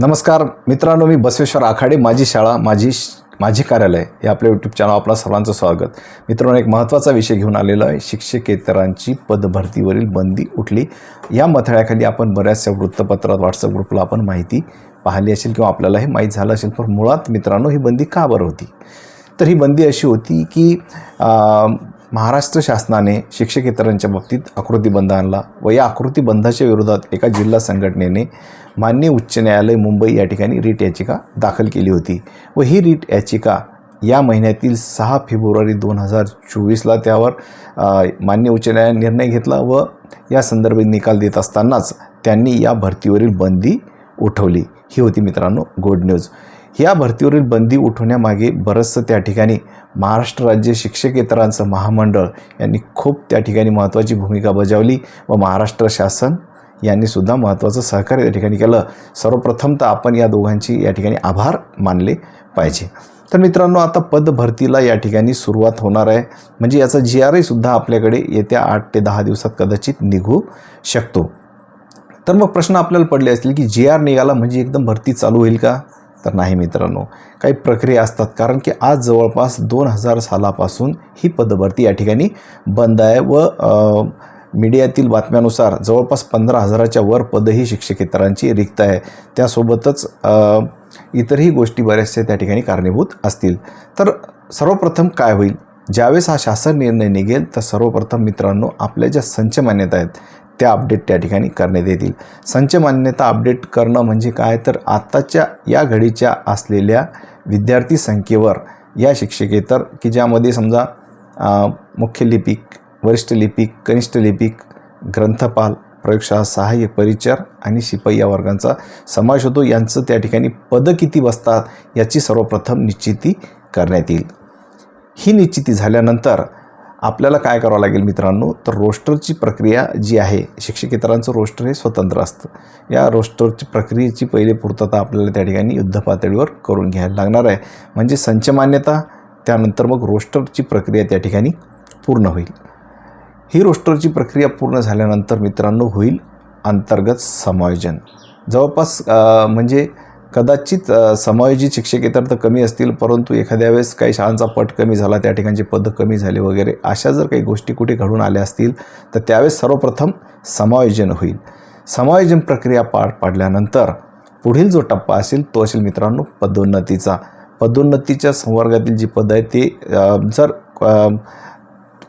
नमस्कार मित्रांनो मी बसवेश्वर आखाडे माझी शाळा माझी माझे कार्यालय हे आपल्या यूट्यूब चॅनल आपला सर्वांचं स्वागत. मित्रांनो एक महत्त्वाचा विषय घेऊन आलेलो आहे. शिक्षकेतरांची पदभरतीवरील बंदी उठली. या मथळ्याखाली आपण बऱ्याचशा वृत्तपत्रात व्हॉट्सअप ग्रुपला आपण माहिती पाहिली असेल किंवा आपल्याला हे माहीत झालं असेल. पण मुळात मित्रांनो ही बंदी का बरं होती? तर ही बंदी अशी होती की महाराष्ट्र शासनाने शिक्षकेतरांच्या बाबतीत आकृतीबंध आणला व या आकृतीबंधाच्या विरोधात एका जिल्हा संघटनेने मान्य उच्च न्यायालय मुंबई या ठिकाणी रीट याचिका दाखल केली होती व ही रीट याचिका या महिन्यातील सहा फेब्रुवारी दोन हजार चोवीसला त्यावर मान्य उच्च न्यायालयाने निर्णय घेतला व या संदर्भात निकाल देत असतानाच त्यांनी या भरतीवरील बंदी उठवली. ही होती मित्रांनो गुड न्यूज. या भरतीवरील बंदी उठवण्यामागे बरंचसं त्या ठिकाणी महाराष्ट्र राज्य शिक्षकेतरांचं महामंडळ यांनी खूप त्या ठिकाणी महत्त्वाची भूमिका बजावली व महाराष्ट्र शासन यांनीसुद्धा महत्त्वाचं सहकार्य या ठिकाणी केलं. सर्वप्रथम तर आपण या दोघांची या ठिकाणी आभार मानले पाहिजे. तर मित्रांनो आता पदभरतीला या ठिकाणी सुरुवात होणार आहे. म्हणजे याचा जी आर आयसुद्धा आपल्याकडे येत्या आठ ते दहा दिवसात कदाचित निघू शकतो. तर मग प्रश्न आपल्याला पडले असतील की जी आर निघाला म्हणजे एकदम भरती चालू होईल का? तर नाही मित्रांनो काही प्रक्रिया असतात. कारण की आज जवळपास दोन हजार सालापासून ही पदभरती या ठिकाणी बंद आहे व मीडियातील बातम्यानुसार जवळपास पंधरा हजाराच्या वर पदही शिक्षकेतरांची रिक्त आहे. त्यासोबतच इतरही गोष्टी बऱ्याचशा त्या ठिकाणी कारणीभूत असतील. तर सर्वप्रथम काय होईल? ज्यावेळेस हा शासन निर्णय निघेल तर सर्वप्रथम मित्रांनो आपल्या ज्या संच मान्यता आहेत त्या अपडेट त्या ठिकाणी करण्यात येतील. संच मान्यता अपडेट करणं म्हणजे काय? तर आत्ताच्या या घडीच्या असलेल्या विद्यार्थी संख्येवर या शिक्षकेतर की ज्यामध्ये समजा मुख्य लिपिक वरिष्ठ लिपिक कनिष्ठ लिपिक ग्रंथपाल प्रयोगशाळा सहाय्य परिचर आणि शिपाई या वर्गांचा समावेश होतो. यांचं त्या ठिकाणी पदं किती बसतात याची सर्वप्रथम निश्चिती करण्यात येईल. ही निश्चिती झाल्यानंतर आपल्याला काय करावं लागेल मित्रांनो? तर रोस्टरची प्रक्रिया जी आहे शिक्षकेतरांचं रोस्टर हे स्वतंत्र असतं. या रोस्टरची प्रक्रियेची पहिले पूर्तता आपल्याला त्या ठिकाणी युद्धपातळीवर करून घ्यायला लागणार आहे. म्हणजे संच मान्यता त्यानंतर मग रोस्टरची प्रक्रिया त्या ठिकाणी पूर्ण होईल. ही रोस्टरची प्रक्रिया पूर्ण झाल्यानंतर मित्रांनो होईल अंतर्गत समायोजन. जवळपास म्हणजे कदाचित समायोजित शिक्षक इतर तर कमी असतील परंतु एखाद्या वेळेस काही शाळांचा पट कमी झाला त्या ठिकाणचे पदं कमी झाले वगैरे अशा जर काही गोष्टी कुठे घडून आल्या असतील तर त्यावेळेस सर्वप्रथम समायोजन होईल. समायोजन प्रक्रिया पार पाडल्यानंतर पुढील जो टप्पा असेल तो असेल मित्रांनो पदोन्नतीचा. पदोन्नतीच्या संवर्गातील जी पदं आहेत ते जर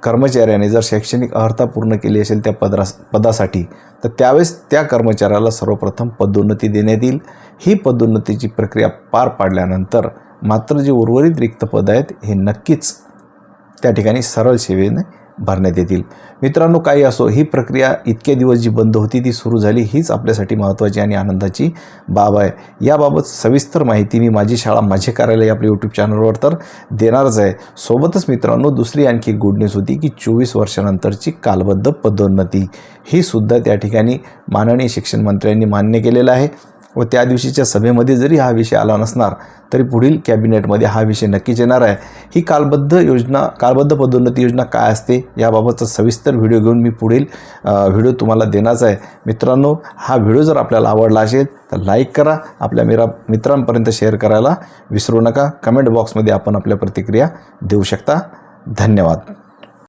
कर्मचाऱ्याने जर शैक्षणिक अर्हता पूर्ण केली असेल त्या पदरा पदासाठी तर त्यावेळेस त्या कर्मचाऱ्याला सर्वप्रथम पदोन्नती देण्यात येईल. ही पदोन्नतीची प्रक्रिया पार पाडल्यानंतर मात्र जे उर्वरित रिक्त पद आहेत हे नक्कीच त्या ठिकाणी सरळ सेवेने भरण्यात येतील. मित्रांनो काही असो ही प्रक्रिया इतके दिवस जी बंद होती ती सुरू झाली हीच आपल्यासाठी महत्त्वाची आणि आनंदाची बाब आहे. याबाबत सविस्तर माहिती मी माझी शाळा माझे कार्यालय आपल्या यूट्यूब चॅनलवर तर देणारच आहे. सोबतच मित्रांनो दुसरी आणखी गुड न्यूज होती की चोवीस वर्षानंतरची कालबद्ध पदोन्नती. ही सुद्धा त्या ठिकाणी माननीय शिक्षण मंत्र्यांनी मान्य केलेलं आहे. व त्या दिवशीच्या सभेमध्ये जरी हा विषय आला नसणार तरी पुढील कॅबिनेटमध्ये हा विषय नक्कीच येणार आहे. ही कालबद्ध योजना कालबद्ध पदोन्नती योजना काय असते याबाबतचा सविस्तर व्हिडिओ घेऊन मी पुढील व्हिडिओ तुम्हाला देणारच आहे. मित्रांनो हा व्हिडिओ जर आपल्याला आवडला असेल तर लाईक करा. आपल्या मिरा मित्रांपर्यंत शेअर करायला विसरू नका. कमेंट बॉक्समध्ये आपण आपल्या प्रतिक्रिया देऊ शकता. धन्यवाद.